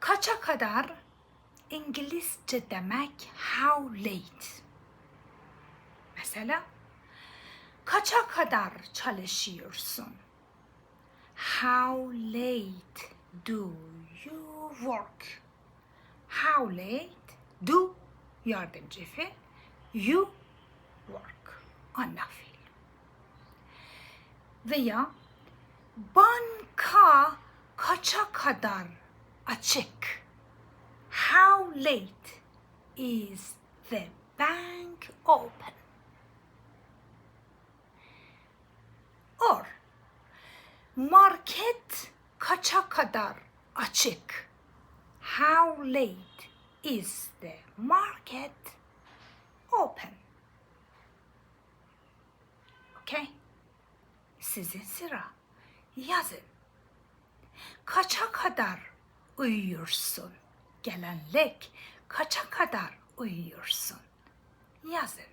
Kaça kadar İngilizce demek how late. Mesela kaça kadar çalışıyorsun? How late do you work? How late do yardımcı fiil you work ana fiil. Veya banka kaça kadar açık? How late is the bank open? Or market kaça kadar açık? How late is the market open? Okay? Sizin sıra. Yazın. Kaça kadar uyuyorsun? Gelenlik. Kaça kadar uyuyorsun? Yazın.